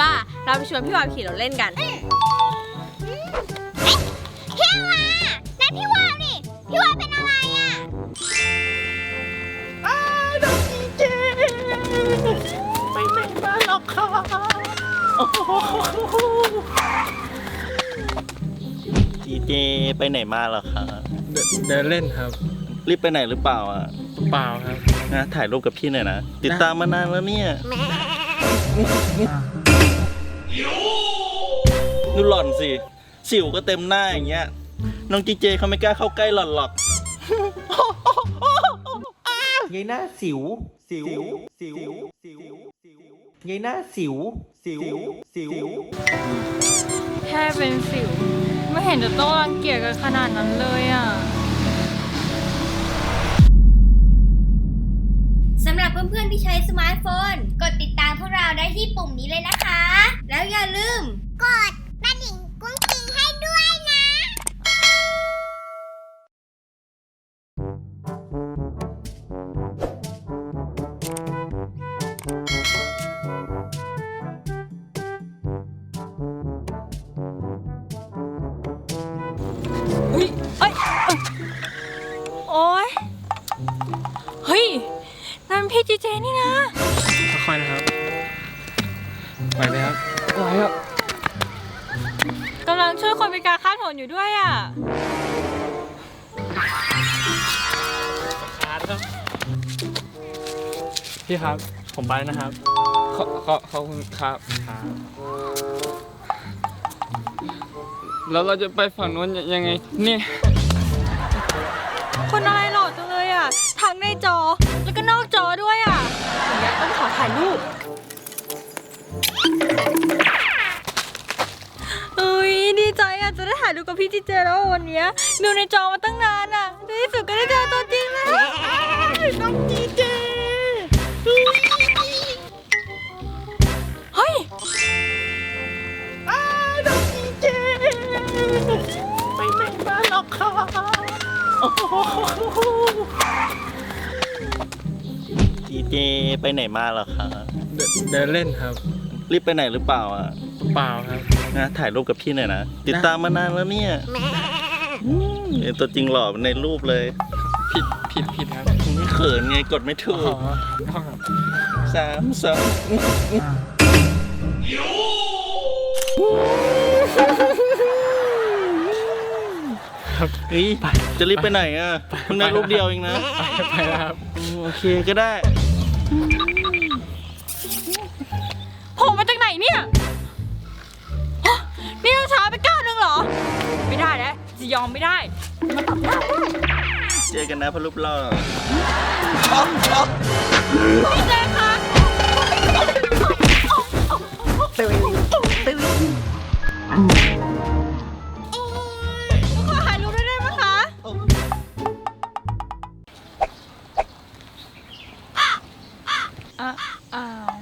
ว่าเราไปชวนพี่วาวขี่รถเล่นกัน พี่วานั่นพี่วาวนี่ พี่วาวเป็นอะไรอะอ้ดอกจีเจไปไหนมาหรอกค่ะจีเจไปไหนมาหรอคะเดินเดินเล่นครับรีบไปไหนหรือเปล่าอะเปล่าครับ นะถ่ายรูปกับพี่หน่อยนะ ติดตามมานานแล้วเนี่ย ดูหล่อนสิ สิวก็เต็มหน้าอย่างเงี้ย น้องจีเจเขาไม่กล้าเข้าใกล้หล่อนหรอก ยายหน้าสิวสิว สิว สิว สิว ยายหน้าสิว สิว สิว แค่เป็นสิว ไม่เห็นจะต้องรังเกียจกันขนาดนั้นเลยอะ สำหรับเพื่อนๆที่ใช้สมาร์ทโฟน กดติดตามพวกเราได้ที่ปุ่มนี้เลยนะคะ แล้วอย่าลืม กด ยเฮ้ยนั่นพี่จีเจนี่นะ ค่อยๆนะครับไหวไหมครับไหวครับกำลังช่วยคนพิการข้ามถนนอยู่ด้วยอะพี่ครับ ผมไปแล้วนะครับ ขอขอขอบคุณครับ ครับ แล้วเราจะไปฝั่งนู้นยังไง นี่ คนอะไรหล่อจังเลยอะ ทั้งในจอแล้วก็นอกจอด้วยอะอย่างเงี้ยต้องขอถ่ายรูปเอ้ยดีใจอะจะได้ถ่ายรูปกับพี่จีเจแล้ววันเนี้ยดูในจอมาตั้งนานอะในที่สุดก็ได้เจอตัวจริงแล้วน้องจีเจ จีเจไปไหนมาหรอคะเดินเดินเล่นครับ รีบไปไหนหรือเปล่าอะเปล่าครับ นะถ่ายรูปกับพี่หน่อยนะ ติดตามมานานแล้วเนี่ยอืมเห็นตัวจริงหล่อในรูปเลยผิดผิดผิดครับไม่เขินไงกดไม่ถูอ๋อกครับสามสอง เฮ้ยจะรีบไปไหนอะเพิ่งได้รูปเดียวเองนะไปแล้วครับอืมโอเคก็ได้ โผล่มาจากไหนเนี่ยฮะนี่เราช้าไปก้าวหนึงเหรอ ไม่ได้แล้วจะยอมไม่ได้เจอกันนะพอรูปหล่อพี่เจคะขอ อะอ้าว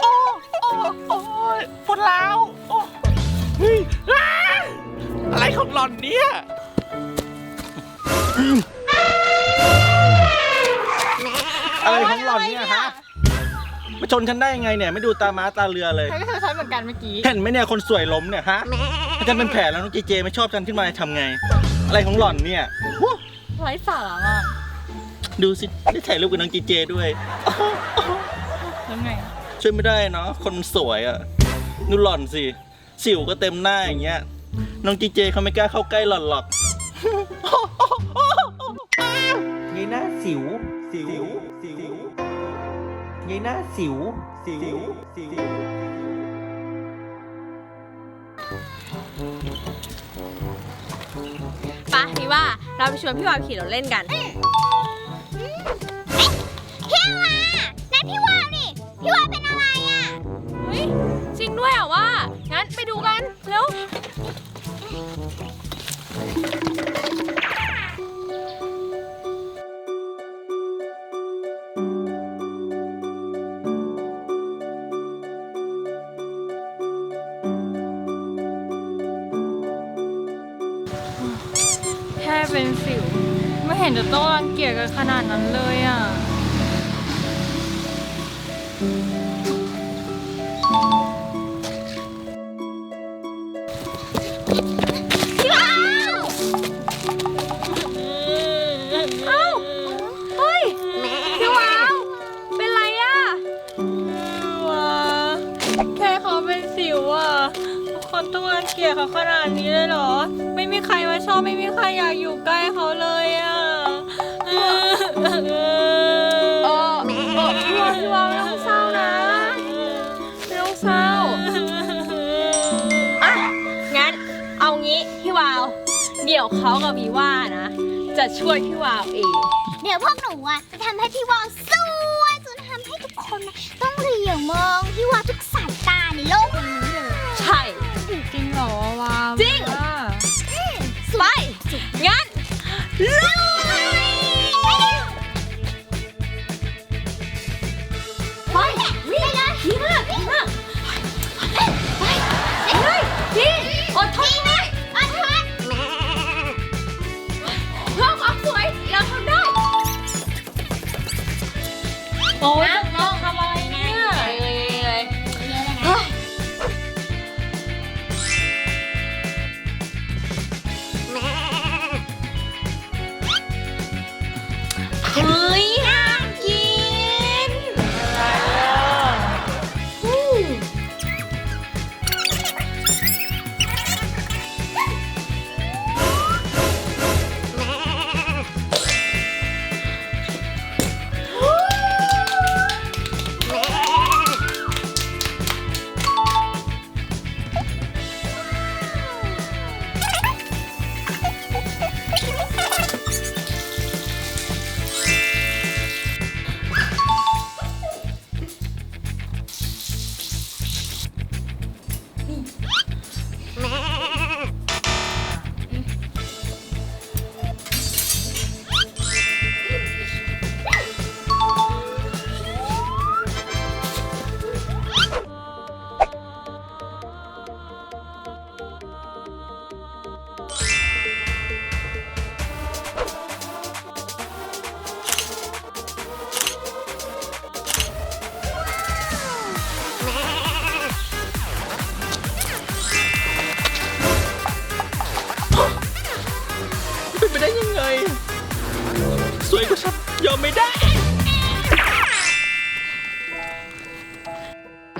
โอ้โอ้โอ้ยปวดร้าวโอ้เฮ้ยอ้าอะไรของหล่อนเนี่ยอะไรของหล่อนเนี่ยฮะมาชนฉันได้ยังไงเนี่ย ไม่ดูตาม้าตาเรือเลยใช้ก็เธอใช้เหมือนกันเมื่อกี้ เห็นไหมเนี่ยคนสวยล้มเนี่ยฮะถ้าฉันเป็นแผลแล้วน้องเจเจไม่ชอบฉันขึ้นมาทำไง อะไรของหล่อนเนี่ยวู้ไร้สาระมาก ดูสิ ได้ถ่ายรูปกับน้องเจเจด้วย แล้วไง ช่วยไม่ได้เนาะ คนมันสวยอะ่ะดูหล่อนสิ สิวก็เต็มหน้าอย่างเงี้ย น้องจีเจเขาไม่กล้าเข้าใกล้หล่อนหรอก ยายหน้าสิว สิว สิวยายหน้าสิว สิว สิวปะพี่ว่าเราไปชวนพี่วาวขี่รถเล่นกัน จริงด้วยอะว่า งั้นไปดูกัน เร็ว แค่เป็นสิว ไม่เห็นจะต้องรังเกียจกันขนาดนั้นเลยอะ เอ้า เฮ้ยพี่วาว เป็นไรอะว้าแค่เขาเป็นสิวอะคนต้องรังเกียจเขาขนาดนี้เลยเหรอ ไม่มีใครมาชอบไม่มีใครอยากอยู่ใกล้เขาเลยอะเออพี่วาวพี่วาวไม่ต้องเศร้านะไม่ต้องเศร้างั้นเอางี้พี่วาว เดี๋ยวเขากับพี่ว่านะ จะช่วยพี่วาวเอง เดี๋ยวพวกหนูอะจะทำให้พี่วาวส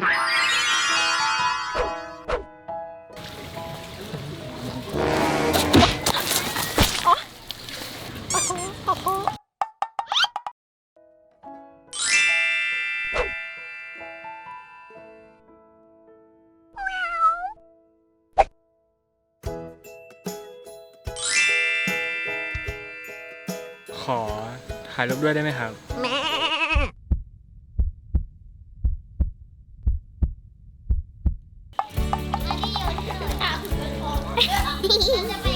ขอถ่ายรูปด้วยได้ไหมครับ แม่ Tschüss.